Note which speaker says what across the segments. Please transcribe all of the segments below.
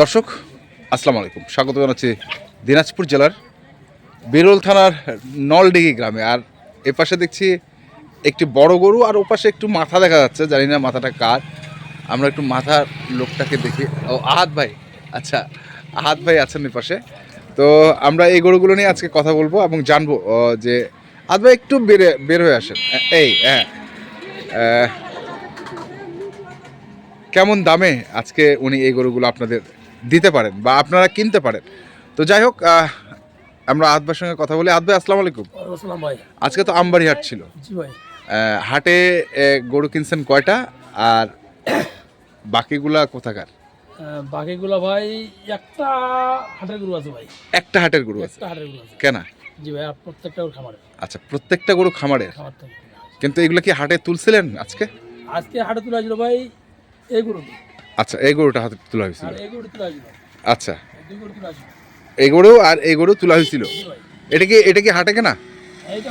Speaker 1: দর্শক, আসসালামু আলাইকুম। স্বাগত জানাচ্ছি দিনাজপুর জেলার বেরোল থানার নলডিগি গ্রামে। আর এ পাশে দেখছি একটি বড় গরু, আর ওপাশে একটু মাথা দেখা যাচ্ছে। জানি না মাথাটা কার। আমরা একটু মাথার লোকটাকে দেখি। ও, আহাত ভাই। আচ্ছা আহাত ভাই আছেন এ পাশে। তো আমরা এই গরুগুলো নিয়ে আজকে কথা বলব এবং জানব যে, আহাত ভাই একটু বেরে, বের হয়ে আসেন। এই হ্যাঁ। কেমন দামে আজকে উনি এই গরুগুলো আপনাদের দিতে পারেন বা আপনারা কিনতে পারেন? তো যাই হোক আমরা আদবার সঙ্গে কথা বলি। আদভাই আসসালামু আলাইকুম। আজকে তো আমবাড়ি হাট ছিল
Speaker 2: ভাই।
Speaker 1: হাটে গরু কিনছেন কয়টা? আর বাকিগুলা কোথাকার?
Speaker 2: বাকিগুলো ভাই একটা হাটের গরু আছে ভাই।
Speaker 1: একটা হাটের গরু আছে।
Speaker 2: একটা হাটের গরু আছে।
Speaker 1: কেনা?
Speaker 2: জি ভাই প্রত্যেকটা ওর খামারে
Speaker 1: আচ্ছা প্রত্যেকটা গরু খামারের?
Speaker 2: খামার
Speaker 1: কিন্তু এগুলো কি হাটে তুলছিলেন আজকে?
Speaker 2: আজকে হাটে তোলা ছিল ভাই এই গরুটি
Speaker 1: আচ্ছা এই গরুটা হাতে তোলা হয়েছিল?
Speaker 2: এই গরুটি তোলা ছিল।
Speaker 1: আচ্ছা।
Speaker 2: গরু
Speaker 1: এই গরু আর এই গরু তোলা হয়েছিল? এটা কি এটা কি হাটে কেনা?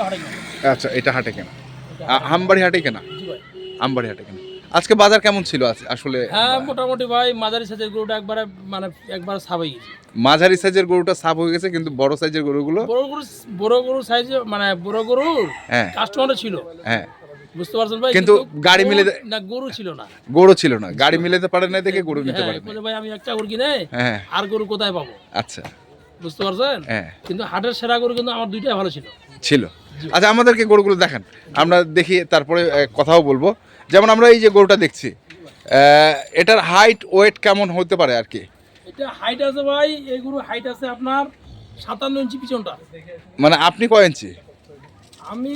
Speaker 2: হাটে
Speaker 1: আচ্ছা এটা হাটে কেনা। আমবাড়ি হাটে কেনা? আমবাড়ি হাটে কেনা। আজকে বাজার কেমন ছিল আসলে?
Speaker 2: হ্যাঁ মোটামুটি ভাই মাঝারি সাইজের গরুটা একবারে মানে একবার গেছে।
Speaker 1: মাঝারি সাইজের গরুটা সাফ হয়ে গেছে কিন্তু বড় সাইজের গরুগুলো?
Speaker 2: বড় গরু বড় গরু সাইজ মানে বড় গরুর
Speaker 1: হ্যাঁ।
Speaker 2: কাস্টমারও ছিল।
Speaker 1: হ্যাঁ।
Speaker 2: বুঝতে পারছেন ভাই?
Speaker 1: কিন্তু গাড়ি মিলে-
Speaker 2: না গরু ছিল না।
Speaker 1: গরু ছিল না। গাড়ি মিলাতে পারে না দেখে গরু নিতে
Speaker 2: হ্যাঁ
Speaker 1: পারে না
Speaker 2: ভাই আমি একটা গরু কিনে
Speaker 1: হ্যাঁ।
Speaker 2: আর গরু কোথায় পাবো?
Speaker 1: আচ্ছা।
Speaker 2: বুঝতে পারছেন?
Speaker 1: হ্যাঁ।
Speaker 2: কিন্তু হাটের সেরা গরু কিন্তু আমার দুইটাই ভালো ছিল।
Speaker 1: ছিল। আচ্ছা আমাদেরকে গরুগুলো দেখান। আমরা দেখি তারপরে কথাও বলব। যেমন আমরা এই যে গরুটা দেখছি এটার হাইট ওয়েট কেমন হতে পারে আর কি?
Speaker 2: এটা হাইট আছে ভাই এই গরু হাইট আছে আপনার সাতান্ন ইঞ্চি পিছনটা।
Speaker 1: মানে আপনি কয় ইঞ্চি?
Speaker 2: আমি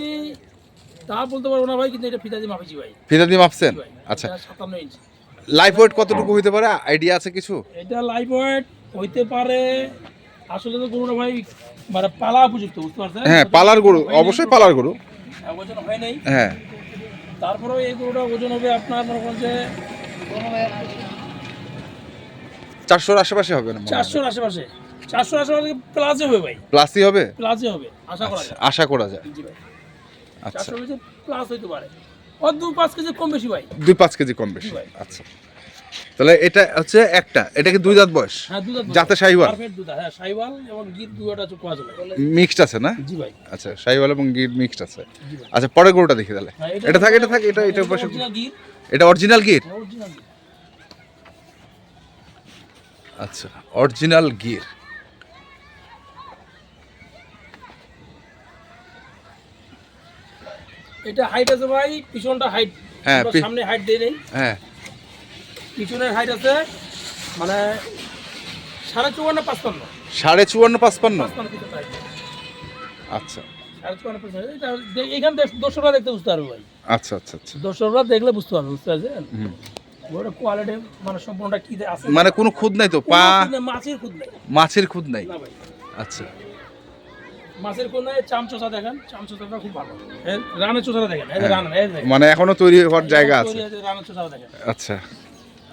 Speaker 2: তা বলতে পারব না ভাই কিন্তু এটা ফিতা দিয়ে মাপিছি ভাই
Speaker 1: ফিতা দিয়ে মাপছেন আচ্ছা।
Speaker 2: সাতান্ন ইঞ্চি।
Speaker 1: লাইফ ওয়েট কতটুকু হতে পারে? আইডিয়া আছে কিছু?
Speaker 2: এটা লাইভ ওয়েট হইতে পারে আসলে তো গরুটা ভাই মানে পালা উপযুক্ত বুঝতে পারছেন?
Speaker 1: হ্যাঁ পালার গরু অবশ্যই পালার গরু।
Speaker 2: ওজন হয় নাই।
Speaker 1: হ্যাঁ।
Speaker 2: তারপরেও এই গরুটা ওজন হবে আপনার মনে করেন যে
Speaker 1: চারশোর আশেপাশে হবে না
Speaker 2: চারশোর আশেপাশে। চারশোর আশেপাশে প্লাসে হবে ভাই।
Speaker 1: প্লাসই হবে?
Speaker 2: প্লাসে হবে আশা করা
Speaker 1: আচ্ছা,
Speaker 2: যায়
Speaker 1: আশা করা যায়।
Speaker 2: জি ভাই।
Speaker 1: আচ্ছা
Speaker 2: চারশো বেশি প্লাস হইতে পারে। ও দু পাঁচ কেজি কম বেশি ভাই।
Speaker 1: দুই পাঁচ কেজি কম বেশি
Speaker 2: ভাই।
Speaker 1: আচ্ছা। তাহলে এটা হচ্ছে একটা এটা কি দুই দাঁত বয়স?
Speaker 2: হ্যাঁ
Speaker 1: যাতে শাহিওয়াল?
Speaker 2: হ্যাঁ এবং যাবে
Speaker 1: মিক্সড আছে না?
Speaker 2: জি ভাই।
Speaker 1: আচ্ছা শাহিওয়াল এবং গির মিক্সড আছে। আচ্ছা পরের গরুটা দেখি তাহলে। এটা থাকে এটা থাকে এটা এটা পাশে এটা অরিজিনাল
Speaker 2: হ্যাঁ গির।
Speaker 1: আচ্ছা অরিজিনাল গির।
Speaker 2: এটা হাইট আছে ভাই পিছনটা হাইট
Speaker 1: হ্যাঁ,
Speaker 2: সামনে হাইট দেই নেই।
Speaker 1: হ্যাঁ।
Speaker 2: পিছনের হাইট আছে মানে সাড়ে চুয়ান্ন পাঁচপান্ন।
Speaker 1: সাড়ে চুয়ান্ন পাঁচপান্ন? আচ্ছা।
Speaker 2: এখান থেকে দর্শকরা দেখতে বুঝতে পারবে ভাই।
Speaker 1: আচ্ছা আচ্ছা আচ্ছা।
Speaker 2: দর্শকরা দেখলে বুঝতে পারবে বুঝতে পারছেন? ওটা কোয়ালিটি মানে সম্পূর্ণটা কি আছে?
Speaker 1: মানে কোনো খুদ নাই তো? পা
Speaker 2: মাছের খুদ নেই।
Speaker 1: মাছের খুদ নাই? আচ্ছা।
Speaker 2: মাছের চামচোচা দেখেন চামচোচাটা খুব ভালো। রানের চোচাটা দেখেন এই রান এই
Speaker 1: মানে এখনও তৈরি হওয়ার জায়গা আছে।
Speaker 2: রানের চোচাটা দেখেন।
Speaker 1: আচ্ছা।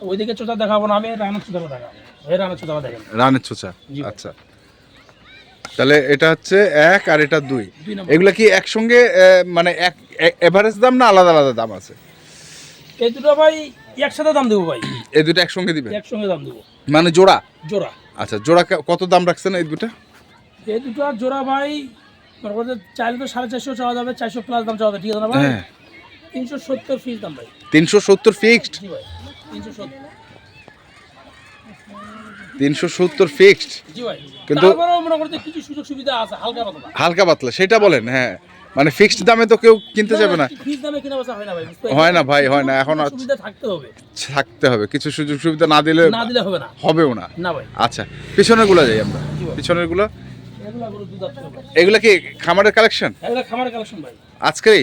Speaker 2: ওইদিকে চোচা দেখাবো না আমি রানের চোচাটা দেখাবো। এই রানের চোচাটা দেখেন।
Speaker 1: রানের চোচা আচ্ছা। তাহলে এটা হচ্ছে এক আর এটা দুই।
Speaker 2: দুই
Speaker 1: এগুলা কি একসঙ্গে মানে এক এভারেজ দাম না আলাদা আলাদা দাম আছে?
Speaker 2: এই দুটো ভাই একসাথে দাম দেবো ভাই।
Speaker 1: এই দুটো একসঙ্গে দিবে
Speaker 2: একসঙ্গে দাম দেবো।
Speaker 1: মানে জোড়া?
Speaker 2: জোড়া।
Speaker 1: আচ্ছা জোড়া কত দাম রাখছেন এই দুটো?
Speaker 2: এই দুটো আর জোড়া ভাই চাইলে তো সাড়ে চারশো চাওয়া যাবে চারশো প্লাস দাম চাওয়া যাবে ঠিক আছে না ভাই?
Speaker 1: হ্যাঁ।
Speaker 2: তিনশো সত্তর ফিস দাম ভাই।
Speaker 1: তিনশো সত্তর ফিক্সড
Speaker 2: ভাই তিনশো সত্তর।
Speaker 1: তিনশো সত্তর ফিক্সড কিন্তু-
Speaker 2: তারপরেও করছে কিছু সুযোগ সুবিধা আছে হালকা পাতলা।
Speaker 1: হালকা পাতলা সেটা বলেন হ্যাঁ। মানে ফিক্সড দামে তো কেউ কিনতে যাবে না।
Speaker 2: ফিস দামে কিনা বেচা হয় না ভাই
Speaker 1: হয় না ভাই, হয় না, এখন
Speaker 2: সুবিধা থাকতে হবে।
Speaker 1: থাকতে হবে কিছু সুযোগ সুবিধা না দিলে
Speaker 2: না দিলে হবে না।
Speaker 1: হবেও না।
Speaker 2: না ভাই।
Speaker 1: আচ্ছা পিছনেরগুলো যাই আমরা।
Speaker 2: জি
Speaker 1: পিছনেরগুলো
Speaker 2: এগুলো
Speaker 1: কি খামারের কালেকশন
Speaker 2: এগুলো খামারের কালেকশন ভাই।
Speaker 1: আজকেই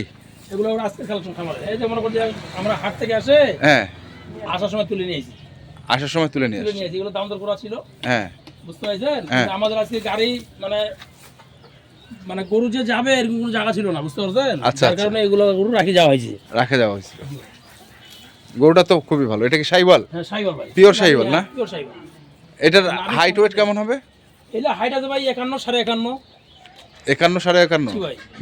Speaker 2: এগুলো ওরা আজকে কালেকশন খামারে। এই যে মনে করছি আমরা হাট থেকে আসে
Speaker 1: হ্যাঁ।
Speaker 2: আসার সময় তুলে নিয়েছি
Speaker 1: আসার সময় তুলে নিয়ে
Speaker 2: তুলে নিয়েছি এগুলো দাম দর করা ছিল।
Speaker 1: হ্যাঁ।
Speaker 2: বুঝতে পারছেন?
Speaker 1: হ্যাঁ।
Speaker 2: আমাদের আজকে গাড়ি মানে মানে গরু যে যাবে এরকম কোনো জায়গা ছিল না। বুঝতে পারছেন?
Speaker 1: আচ্ছা, আচ্ছা।
Speaker 2: কারণে এগুলো গরু রাখি যাওয়া হয়েছে।
Speaker 1: রাখে যাওয়া হয়েছিল গরুটা তো খুবই ভালো। এটা কি সাইবাল?
Speaker 2: হ্যাঁ সাইবার ভাই।
Speaker 1: Pure সাহিওয়াল না?
Speaker 2: পিওর সাইবার
Speaker 1: এটার হাইট ওয়েট কেমন হবে?
Speaker 2: এগুলো হাইট আছে ভাই একান্ন সাড়ে একান্ন।
Speaker 1: একান্ন সাড়ে একান্ন?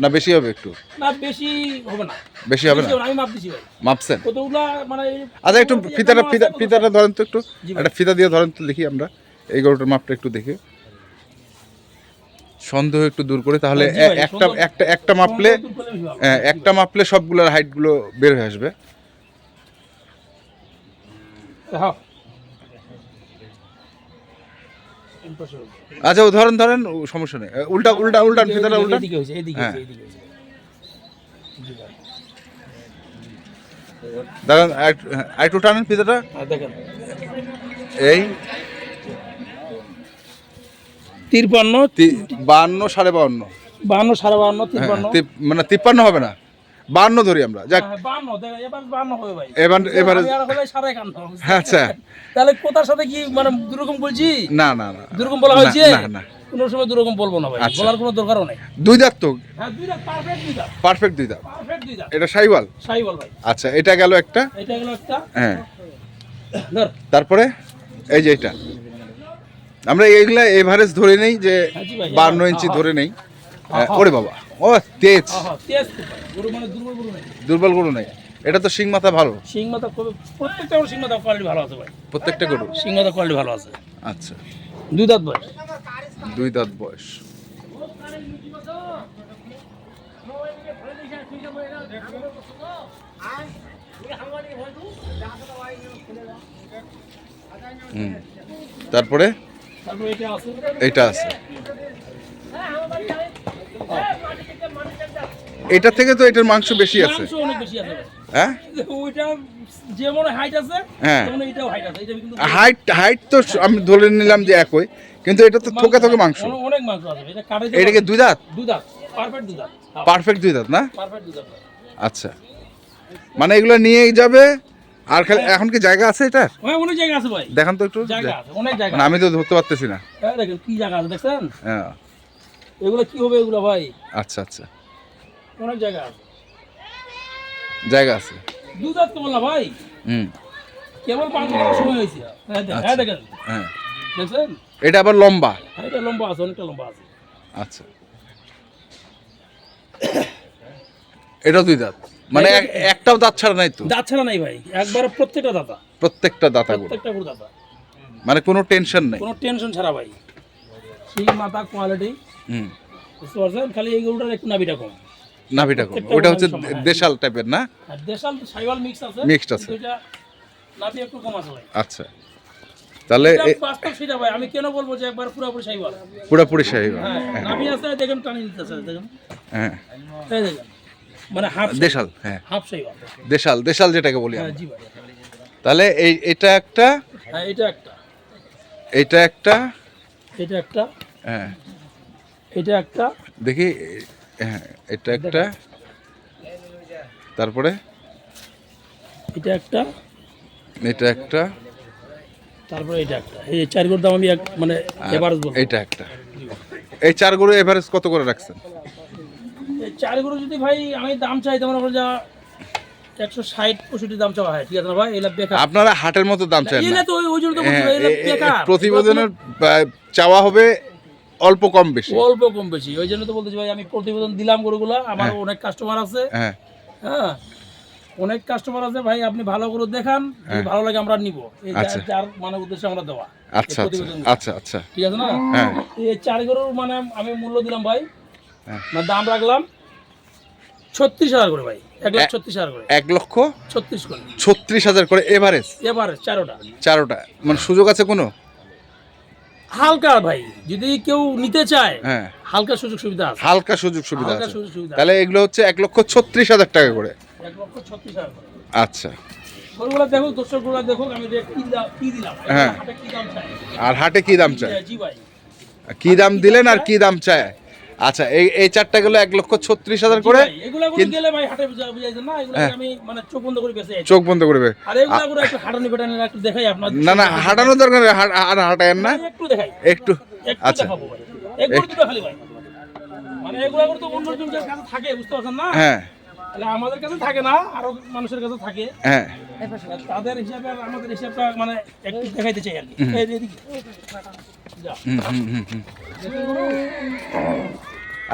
Speaker 1: না বেশি হবে একটু?
Speaker 2: না বেশি হবে না।
Speaker 1: বেশি হবে না?
Speaker 2: আমি মাপ দিছি ভাই।
Speaker 1: মাপছেন?
Speaker 2: কতগুলা মানে
Speaker 1: আচ্ছা একটু ফিতাটা ফিতা ফিতাটা ধরেন তো একটু। একটা ফিতা দিয়ে ধরেন তো দেখি আমরা। এই গরুটার মাপটা একটু দেখি। সন্দেহ একটু দূর করে তাহলে
Speaker 2: হ্যাঁ,
Speaker 1: একটা একটা একটা মাপলে? হ্যাঁ, একটা মাপলে সবগুলোর হাইটগুলো বের হয়ে আসবে।
Speaker 2: হ্যাঁ।
Speaker 1: আচ্ছা উদাহরণ ধরেন সমস্যা নেই। উল্টা উল্টা
Speaker 2: এদিকে-
Speaker 1: ফিতাটা উল্টান
Speaker 2: এদিকে হয়েছে, এদিকে
Speaker 1: হ্যাঁ।
Speaker 2: হয়েছে, এদিকে।
Speaker 1: দাঁড়ান আর- হ্যাঁ, একটু টানেন ফিতাটা।
Speaker 2: দেখেন।
Speaker 1: এই।
Speaker 2: তিরপান্ন
Speaker 1: তি- বাহান্ন সাড়ে বাহান্ন
Speaker 2: বাহান্ন সাড়ে বাহান্ন
Speaker 1: হ্যাঁ,
Speaker 2: তিরপান্ন
Speaker 1: মানে তিপ্পান্ন হবে না? বাহান্ন ধরি আমরা যাক।
Speaker 2: হ্যাঁ, এবার
Speaker 1: এবার। আচ্ছা।
Speaker 2: তাহলে কোথার সাথে কি মানে দুরকম বলছি?
Speaker 1: না না না
Speaker 2: দুরকম বলা হয়েছে?
Speaker 1: না, না।
Speaker 2: কোনো সময় দুরকম বলব না ভাই
Speaker 1: আচ্ছা।
Speaker 2: বলার কোনো দরকারও নেই।
Speaker 1: দুই দাঁত তো?
Speaker 2: হ্যাঁ দুইটা পারফেক্ট
Speaker 1: পারফেক্ট দুই দাঁত।
Speaker 2: পারফেক্ট
Speaker 1: এটা
Speaker 2: ভাই।
Speaker 1: আচ্ছা এটা গেল একটা?
Speaker 2: এটা গেল একটা।
Speaker 1: হ্যাঁ।
Speaker 2: ধর।
Speaker 1: তারপরে? এই যে এটা। আমরা এইগুলা এভারেজ ধরে নেই যে
Speaker 2: হ্যাঁ
Speaker 1: বান্ন
Speaker 2: হ্যাঁ,
Speaker 1: ইঞ্চি
Speaker 2: হ্যাঁ।
Speaker 1: ধরে নেই।
Speaker 2: হ্যাঁ,
Speaker 1: হ্যাঁ, ওরে বাবা। ও তেজ।
Speaker 2: হ্যাঁ হ্যাঁ তেজ গরু মানে দুর্বল গরু নেই।
Speaker 1: দুর্বল গরু নেই। এটা তো শিং মাথা ভালো।
Speaker 2: সিং মাথা প্রত্যেকটা গরু সিং মাথা কোয়ালিটি ভালো আছে ভাই।
Speaker 1: প্রত্যেকটা গরু
Speaker 2: সিং মাথা কোয়ালিটি ভালো আছে।
Speaker 1: আচ্ছা।
Speaker 2: দুই দাঁত ভাই
Speaker 1: দুই দাঁত বয়স। তারপরে?
Speaker 2: এটা আছে।
Speaker 1: এটা আছে। এটা থেকে তো এটার মাংস বেশি আছে। হ্যাঁ?
Speaker 2: ওইটা যেমন হাইট আছে
Speaker 1: হ্যাঁ।
Speaker 2: এটাও হাইট আছে। এটা কিন্তু
Speaker 1: হাইট হাইট তো আমি ধরে নিলাম যে একই কিন্তু এটা তো থোকা থোকা মাংস।
Speaker 2: অনেক- অনেক মাংস আছে এটা কাটে
Speaker 1: এটাকে দুই দাঁত?
Speaker 2: দুই দাঁত পারফেক্ট দুই দাঁত।
Speaker 1: পারফেক্ট দুই দাঁত না?
Speaker 2: পারফেক্ট দুই দাঁত।
Speaker 1: আচ্ছা। মানে এগুলো নিয়েই যাবে আর খালি এখন কি জায়গা আছে এটা
Speaker 2: হ্যাঁ অনেক জায়গা আছে ভাই।
Speaker 1: দেখান তো একটু।
Speaker 2: জায়গা আছে অনেক জায়গা
Speaker 1: মানে আমি তো ধরতে পারতেছি না।
Speaker 2: হ্যাঁ দেখেন কি জায়গা আছে দেখছেন?
Speaker 1: হ্যাঁ।
Speaker 2: এগুলো কি হবে এগুলো ভাই?
Speaker 1: আচ্ছা আচ্ছা।
Speaker 2: অনেক জায়গা আছে।
Speaker 1: জায়গা আছে।
Speaker 2: দাঁত কেবল না ভাই।
Speaker 1: হুম।
Speaker 2: কেবল পাঁচ বছর সময় হয়েছে। হ্যাঁ দেখেন হ্যাঁ দেখেন।
Speaker 1: হ্যাঁ।
Speaker 2: দেখছেন?
Speaker 1: এটা আবার লম্বা।
Speaker 2: হ্যাঁ এটা লম্বা আছে অনেকটা লম্বা আছে।
Speaker 1: আচ্ছা। এটা দুই দাঁত। মানে একটাও দাঁত ছাড়া নাই তো?
Speaker 2: দাঁত ছাড়া নাই ভাই। একবার প্রত্যেকটা দাতা।
Speaker 1: প্রত্যেকটা দাঁতা
Speaker 2: প্রত্যেকটা দাতা।
Speaker 1: মানে কোনো টেনশন নেই?
Speaker 2: কোনো টেনশন ছাড়া ভাই। শিং মাথা কোয়ালিটি। বুঝতে পারছেন? খালি এই গরুটার একটু নাভিটা কম।
Speaker 1: নাভিটা কম। ওটা হচ্ছে
Speaker 2: হ্যাঁ।
Speaker 1: দেশাল টাইপের না?
Speaker 2: দেশাল সাইওয়াল মিক্স আছে।
Speaker 1: Mixed আছে।
Speaker 2: নাভি একটু কম আছে ভাই।
Speaker 1: আচ্ছা। তাহলে
Speaker 2: সেটা ভাই। আমি কেন বলব যে একবার পুরোপুরি
Speaker 1: পুরোপুরি
Speaker 2: হ্যাঁ নাভি আছে দেখেন টানি নিতেছে দেখেন।
Speaker 1: হ্যাঁ।
Speaker 2: দেখেন। মানে হাফ
Speaker 1: দেশাল হ্যাঁ।
Speaker 2: হাফ
Speaker 1: দেশাল দেশাল যেটাকে বলি
Speaker 2: হ্যাঁ জি ভাই।
Speaker 1: তাহলে এই এটা একটা?
Speaker 2: হ্যাঁ এটা একটা।
Speaker 1: এটা একটা?
Speaker 2: এটা একটা।
Speaker 1: হ্যাঁ।
Speaker 2: এটা একটা
Speaker 1: দেখি হ্যাঁ এটা একটা তারপরে?
Speaker 2: এটা একটা
Speaker 1: এটা একটা।
Speaker 2: তারপরে এটা একটা। এই চার গরুর দাম আমি এক- মানে এভারেজ বলব।
Speaker 1: এটা একটা। এই চার গরু এভারেজ কত করে রাখছেন?
Speaker 2: এই চার গরু যদি ভাই আমি দাম চাই তেমন করে যা একশো ষাট পঁয়ষট্টি দাম চাওয়া হয় ঠিক আছে না ভাই? এলা বেকার।
Speaker 1: আপনারা হাটের মতো দাম চান
Speaker 2: এলে
Speaker 1: না।
Speaker 2: তো ওই ওই জন্য তো বলছি
Speaker 1: হ্যাঁ, প্রতিবেদনের চাওয়া হবে অল্প কম বেশি।
Speaker 2: অল্প কম বেশি। ওই জন্য তো বলতেছি ভাই আমি প্রতিবেদন দিলাম গরুগুলা আমার অনেক কাস্টমার আছে।
Speaker 1: হ্যাঁ।
Speaker 2: হ্যাঁ। অনেক কাস্টমার আছে ভাই আপনি ভালো করে দেখান যদি ভালো লাগে আমরা নিব। এই যা-
Speaker 1: আচ্ছা।
Speaker 2: মানে উদ্দেশ্যে আমরা দেওয়া।
Speaker 1: আচ্ছা আচ্ছা। আচ্ছা আচ্ছা।
Speaker 2: ঠিক আছে না?
Speaker 1: হ্যাঁ।
Speaker 2: এই চার গরুর মানে আমি মূল্য দিলাম ভাই।
Speaker 1: হ্যাঁ।
Speaker 2: মানে দাম রাখলাম। ছত্রিশ হাজার করে ভাই। এক লাখ ছত্রিশ হাজার করে।
Speaker 1: এক লক্ষ
Speaker 2: ছত্রিশ করে।
Speaker 1: ছত্রিশ হাজার করে এভারেজ?
Speaker 2: এবার চারোটা।
Speaker 1: চারোটা। মানে সুযোগ আছে কোনো?
Speaker 2: হালকা ভাই যদি কেউ নিতে চায়
Speaker 1: হ্যাঁ।
Speaker 2: হালকা সুযোগ সুবিধা আছে।
Speaker 1: হালকা সুযোগ সুবিধা
Speaker 2: হালকা
Speaker 1: আছে।
Speaker 2: সুযোগ সুবিধা
Speaker 1: তাহলে এগুলো হচ্ছে এক লক্ষ ছত্রিশ হাজার টাকা করে।
Speaker 2: এক লক্ষ ছত্রিশ হাজার করে।
Speaker 1: আচ্ছা।
Speaker 2: গরুগুলা দেখো দর্শকগুলা দেখো আমি যে কি কি দিলাম?
Speaker 1: হ্যাঁ।
Speaker 2: হাটে কি দাম চাই?
Speaker 1: আর হাটে কি দাম চায়
Speaker 2: জি ভাই।
Speaker 1: কি দাম দিলেন আর কি দাম চায়? আচ্ছা এই এই চারটা গুলো এক লক্ষ ছত্রিশ হাজার করে।
Speaker 2: এগুলা গরু গেলে ভাই হাটে বুঝা বুঝাইছেন না এগুলা। আমি চোখ বন্ধ করে বেঁচে আছি।
Speaker 1: চোখ বন্ধ করবে
Speaker 2: আর এগুলা গরু একটু হাঁটানি পেটানি একটু দেখাই আপনার
Speaker 1: না না হাঁটানোর দরকার আর হাঁটায়েন না।
Speaker 2: একটু দেখাই।
Speaker 1: একটু
Speaker 2: একটু
Speaker 1: আচ্ছা।
Speaker 2: দেখাবো ভাই। একটু খালি ভাই। মানে এগুলা গরু তো অন্য জনের কাছে থাকে বুঝতে পারছেন না?
Speaker 1: হ্যাঁ।
Speaker 2: তাহলে আমাদের কাছে থাকে না আরও মানুষের কাছে থাকে।
Speaker 1: হ্যাঁ।
Speaker 2: তাদের হিসাবে আর আমাদের হিসাবটা মানে একটু দেখাইতে চাই আর কি।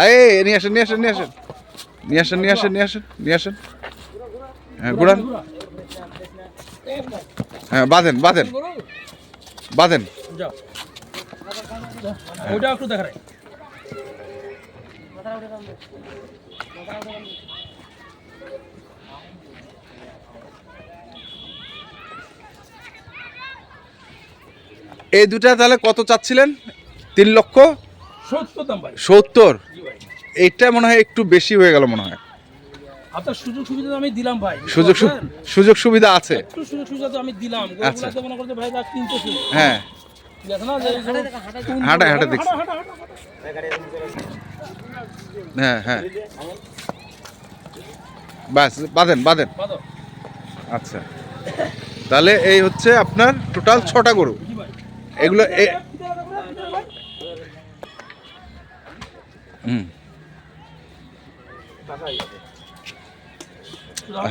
Speaker 2: এই
Speaker 1: নিয়ে আসেন নিয়ে আসেন নিয়ে আসেন। নিয়ে আসেন নিয়ে আসেন নিয়ে আসেন নিয়ে আসেন। হ্যাঁ ঘুরান। হ্যাঁ বাঁধেন বাঁধেন? বাঁধেন।
Speaker 2: দেখা
Speaker 1: এই দুটা তাহলে কত চাচ্ছিলেন? তিন লক্ষ?
Speaker 2: সত্তর
Speaker 1: এইটা মনে হয় একটু বেশি হয়ে গেল মনে হয়।
Speaker 2: আপনার সুযোগ সুবিধা আমি দিলাম ভাই
Speaker 1: সুযোগ সু- সুযোগ সুবিধা আছে।
Speaker 2: সুযোগ সুবিধা তো আমি দিলাম।
Speaker 1: আচ্ছা।
Speaker 2: মনে করতে ভাই যা কিনতেছে।
Speaker 1: হ্যাঁ। হাঁটা হাঁটা দেখছি। হ্যাঁ হ্যাঁ। বাস বাঁধেন বাঁধেন। আচ্ছা। তাহলে এই হচ্ছে আপনার টোটাল ছটা গরু। এগুলো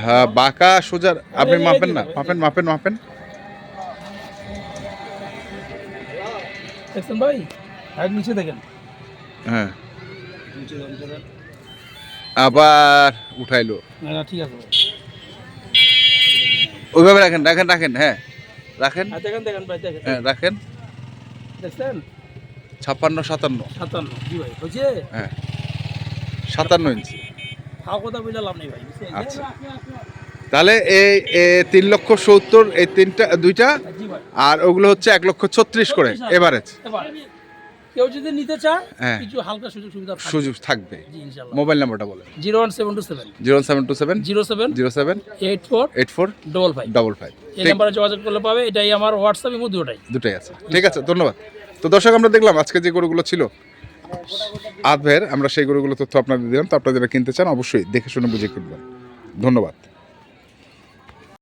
Speaker 1: হ্যাঁ বাঁকা সোজা আপনি মাপেন না মাপেন মাপেন মাপেন।
Speaker 2: ভাই নিচে দেখেন।
Speaker 1: হ্যাঁ। আবার উঠাইলো।
Speaker 2: ঠিক আছে।
Speaker 1: ওইভাবে রাখেন রাখেন রাখেন হ্যাঁ। রাখেন।
Speaker 2: আর দেখেন দেখেন ভাই
Speaker 1: হ্যাঁ রাখেন।
Speaker 2: দেখছেন?
Speaker 1: ছাপ্পান্ন সাতান্ন।
Speaker 2: সাতান্ন। জি ভাই বুঝছে
Speaker 1: হ্যাঁ। সাতান্ন ইঞ্চি।
Speaker 2: খাওয়া কথা বলে লাভ নেই ভাই
Speaker 1: আচ্ছা। তাহলে এই তিন লক্ষ সত্তর এই তিনটা দুইটা আর ওগুলো হচ্ছে এক লক্ষ ছত্রিশ করে এভারেজ
Speaker 2: কেউ যদি নিতে চায়
Speaker 1: হ্যাঁ।
Speaker 2: কিছু হালকা সুযোগ সুবিধা
Speaker 1: সুযোগ থাকবে। মোবাইল নাম্বারটা বলেন।
Speaker 2: Zero one seven two seven.
Speaker 1: Zero seven two seven.
Speaker 2: Zero seven.
Speaker 1: Zero seven.
Speaker 2: Eight four.
Speaker 1: Eight four.
Speaker 2: Double five.
Speaker 1: Double five.
Speaker 2: এই নাম্বারে যোগাযোগ করলে পাবে। এটাই আমার হোয়াটসঅ্যাপ এবং দুটোটাই
Speaker 1: দুটাই আছে। ঠিক আছে ধন্যবাদ। তো দর্শক আমরা দেখলাম আজকে যে গরুগুলো ছিল আধ ভাইয়ের আমরা সেই গরুগুলো তথ্য আপনাদের দিলাম। তো আপনারা যারা কিনতে চান অবশ্যই দেখে শুনে বুঝে কিনবেন। ধন্যবাদ।